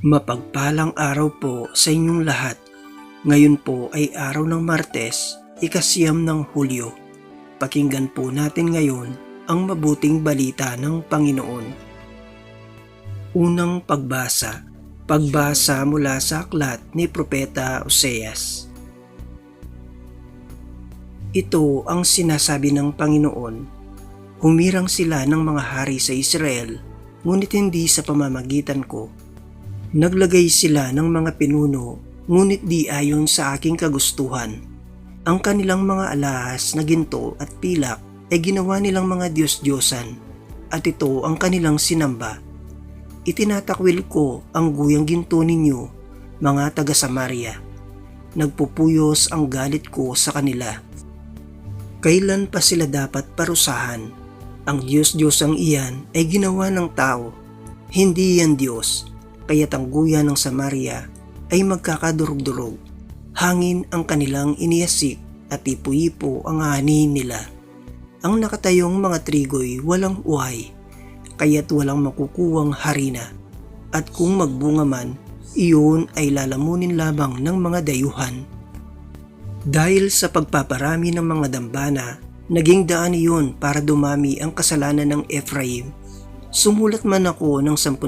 Mapagpalang araw po sa inyong lahat. Ngayon po ay araw ng Martes, ikasiyam ng Hulyo. Pakinggan po natin ngayon ang mabuting balita ng Panginoon. Unang pagbasa. Pagbasa mula sa aklat ni Propeta Oseas. Ito ang sinasabi ng Panginoon. Humirang sila ng mga hari sa Israel, ngunit hindi sa pamamagitan ko. Naglagay sila ng mga pinuno, ngunit di ayon sa aking kagustuhan. Ang kanilang mga alahas na ginto at pilak ay ginawa nilang mga Diyos-Diyosan, at ito ang kanilang sinamba. Itinatakwil ko ang guyang ginto ninyo, mga taga Samaria. Nagpupuyos ang galit ko sa kanila. Kailan pa sila dapat parusahan? Ang Diyos-Diyosang iyan ay ginawa ng tao, hindi yan Diyos kaya tangguyan ng Samaria ay magkakadurog-durog. Hangin ang kanilang iniyasik at ipo-ipo ang anihin nila. Ang nakatayong mga trigo'y walang uhay, kaya't walang makukuwang harina. At kung magbunga man, iyon ay lalamunin lamang ng mga dayuhan. Dahil sa pagpaparami ng mga dambana, naging daan iyon para dumami ang kasalanan ng Ephraim. Sumulat man ako ng 10,000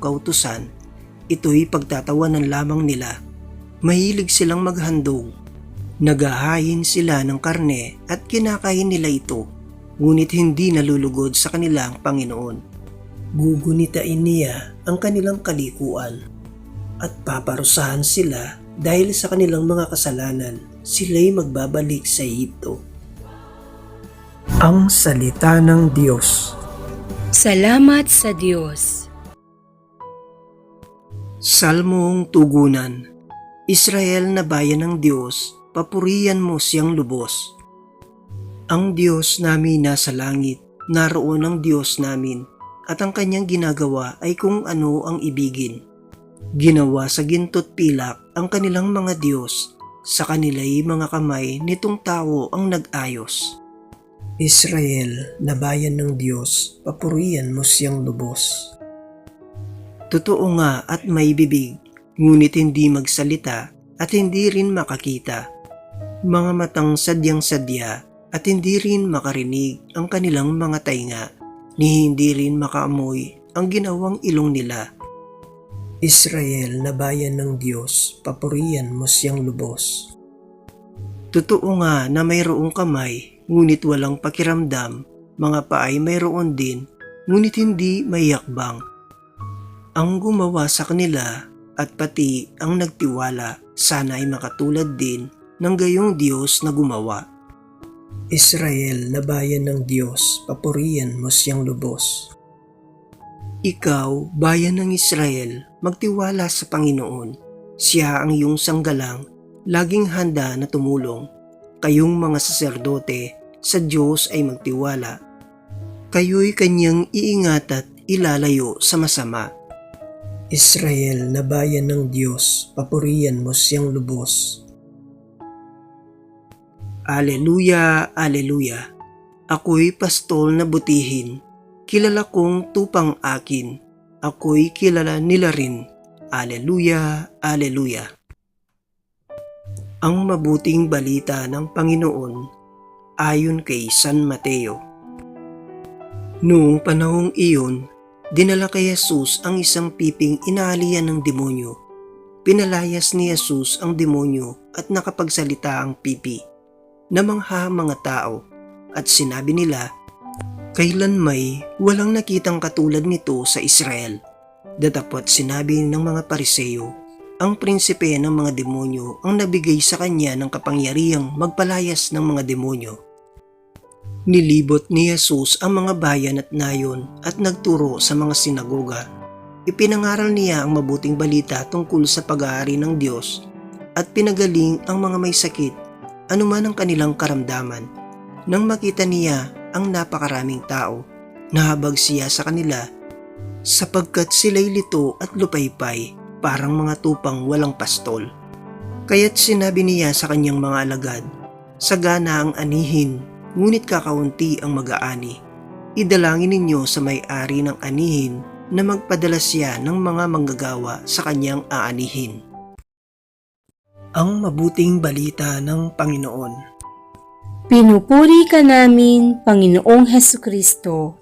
kautusan ito'y pagtatawanan lamang nila. Mahilig silang maghandog. Nagahain sila ng karne at kinakain nila ito, ngunit hindi nalulugod sa kanilang Panginoon. Gugunitain niya ang kanilang kalikuan at paparusahan sila dahil sa kanilang mga kasalanan, sila'y magbabalik sa Egypto. Ang Salita ng Diyos Salamat sa Diyos. Salmong Tugunan Israel na bayan ng Diyos, papurihan mo siyang lubos. Ang Diyos namin nasa langit, naroon ang Diyos namin, at ang kanyang ginagawa ay kung ano ang ibigin. Ginawa sa ginto't pilak ang kanilang mga Diyos, sa kanila'y mga kamay nitong tao ang nag-ayos. Israel na bayan ng Diyos, papurihan mo siyang lubos. Totoo nga at may bibig, ngunit hindi magsalita at hindi rin makakita. Mga matang sadyang sadya at hindi rin makarinig ang kanilang mga tainga, ni hindi rin makaamoy ang ginawang ilong nila. Israel na bayan ng Diyos, papurihan mo siyang lubos. Totoo nga na mayroong kamay, ngunit walang pakiramdam, mga paay mayroon din, ngunit hindi may ang gumawa sa kanila at pati ang nagtiwala sana ay makatulad din ng gayong Diyos na gumawa. Israel na bayan ng Diyos, papurihan mo siyang lubos. Ikaw, bayan ng Israel, magtiwala sa Panginoon. Siya ang iyong sanggalang, laging handa na tumulong. Kayong mga saserdote, sa Diyos ay magtiwala. Kayo'y kanyang iingat at ilalayo sa masama. Israel na bayan ng Diyos, papurihan mo siyang lubos. Aleluya, Aleluya. Ako'y pastol na butihin. Kilala kong tupang akin. Ako'y kilala nila rin. Aleluya, Aleluya. Ang mabuting balita ng Panginoon ayon kay San Mateo. Noong panahong iyon, dinala kay Jesus ang isang piping inaalian ng demonyo. Pinalayas ni Jesus ang demonyo at nakapagsalita ang pipi. Namangha ang mga tao at sinabi nila, Kailan may walang nakitang katulad nito sa Israel. Datapot sinabi ng mga pariseyo, ang prinsipe ng mga demonyo ang nabigay sa kanya ng kapangyarihang magpalayas ng mga demonyo. Nilibot ni Jesus ang mga bayan at nayon at nagturo sa mga sinagoga. Ipinangaral niya ang mabuting balita tungkol sa pag-aari ng Diyos at pinagaling ang mga may sakit, anuman ang kanilang karamdaman. Nang makita niya ang napakaraming tao, nahabag siya sa kanila sapagkat sila'y lito at lupaypay parang mga tupang walang pastol. Kaya't sinabi niya sa kanyang mga alagad, Sagana ang anihin ngunit kakaunti ang mag-aani. Idalangin ninyo sa may-ari ng anihin na magpadala siya ng mga manggagawa sa kanyang aanihin. Ang mabuting balita ng Panginoon. Pinupuri ka namin, Panginoong Heso Kristo.